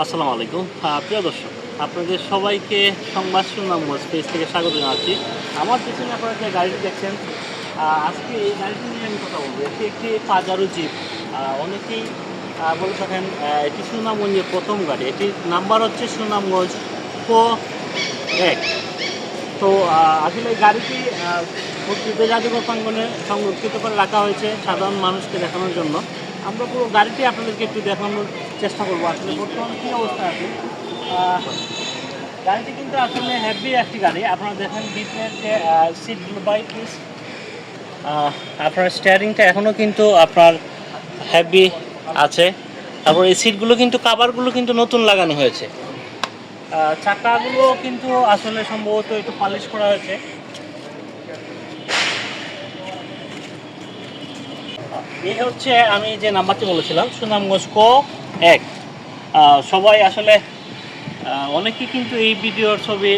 আসসালামু আলাইকুম। প্রিয় দর্শক, আপনাদের সবাইকে সংবাদ সুনাম স্পেস থেকে স্বাগত জানাচ্ছি। আমার পিছনে আপনারা যে গাড়িটি দেখছেন আজকে এই গাড়িটি নিয়ে আমি কথা বলব। এটি একটি পাজারো জিপ অনেকেই বলে থাকেন এটি সুনামগঞ্জের প্রথম গাড়ি। এটির নাম্বার হচ্ছে সুনামগঞ্জ কো এক। তো আসলে এই গাড়িটি মুক্তিযুদ্ধ জাদুঘর প্রাঙ্গনে সংরক্ষিত করে রাখা হয়েছে সাধারণ মানুষকে দেখানোর জন্য। আমরা পুরো গাড়িটি আপনাদেরকে একটু দেখানোর চেষ্টা করব। আসলে বর্তমানে কী অবস্থা আছে? গাড়িটি কিন্তু আসলে হ্যাভি একটি গাড়ি। আপনারা দেখেন ভিতরের যে সিটগুলো বাই প্লিজ আপনার স্টিয়ারিংটা এখনও কিন্তু আপনার হ্যাভি আছে। তারপর এই সিটগুলো কিন্তু কাভারগুলো কিন্তু নতুন লাগানো হয়েছে। চাকাগুলো কিন্তু আসলে সম্ভবত একটু পালিশ করা হয়েছে। এই হচ্ছে আমি যে নাম্বারটি বলেছিলাম, সুনামগঞ্জ কো এক। সবাই আসলে অনেকেই কিন্তু এই ভিডিওর ছবি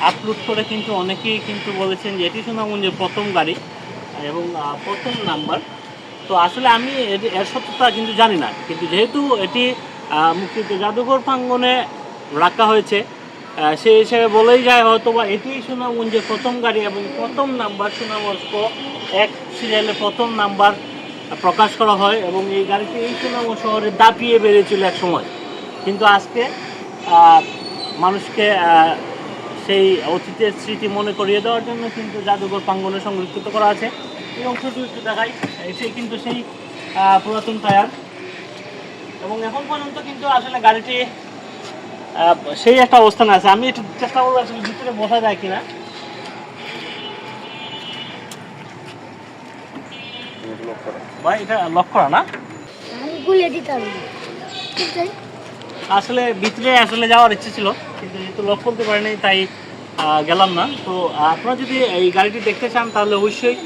আপলোড করে কিন্তু অনেকেই কিন্তু বলেছেন যে এটি সুনামগঞ্জের প্রথম গাড়ি এবং প্রথম নাম্বার তো আসলে আমি এর- সত্যতা কিন্তু জানি না। কিন্তু যেহেতু এটি মুক্তিযুদ্ধ জাদুঘর প্রাঙ্গনে রাখা হয়েছে সেই হিসেবে বলেই যায় হয়তো বা এটি সুনামগঞ্জের প্রথম গাড়ি এবং প্রথম নাম্বার সুনামগঞ্জ এক সিরিয়ালে প্রথম নাম্বার প্রকাশ করা হয় এবং এই গাড়িটি এই সুনামগঞ্জ শহরে দাপিয়ে বেরিয়েছিল এক সময়। কিন্তু আজকে মানুষকে সেই অতীতের স্মৃতি মনে করিয়ে দেওয়ার জন্য কিন্তু জাদুঘর প্রাঙ্গনে সংরক্ষিত করা আছে। এই অংশটি একটু দেখাই। এটি কিন্তু সেই পুরাতন টায়ার। এবং এখন পর্যন্ত কিন্তু আসলে গাড়িটি সেই একটা অবস্থানে আছে। আমি একটু চেষ্টা করব আসলে ভিতরে বসা যায় কিনা। ভাই এটা লক করা না? গুলে দিতাম। আসলে ভিতরে আসলে যাওয়ার ইচ্ছে ছিল কিন্তু যেহেতু লক করতে পারিনি তাই গেলাম না। তো আপনারা যদি এই গাড়িটি দেখতে চান তাহলে অবশ্যই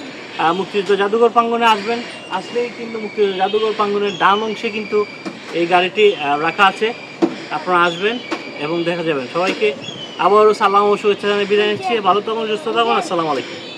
মুক্তিযুদ্ধ জাদুঘর প্রাঙ্গনে আসবেন। আসলেই কিন্তু মুক্তিযুদ্ধ জাদুঘর প্রাঙ্গনের ডান অংশে কিন্তু এই গাড়িটি রাখা আছে। আপনারা আসবেন এবং দেখা যাবেন। সবাইকে আবারও সালাম ও শুভেচ্ছা জানিয়ে বিদায় নিচ্ছি। ভালো থাকুন সুস্থ থাকুন। আসসালামু আলাইকুম।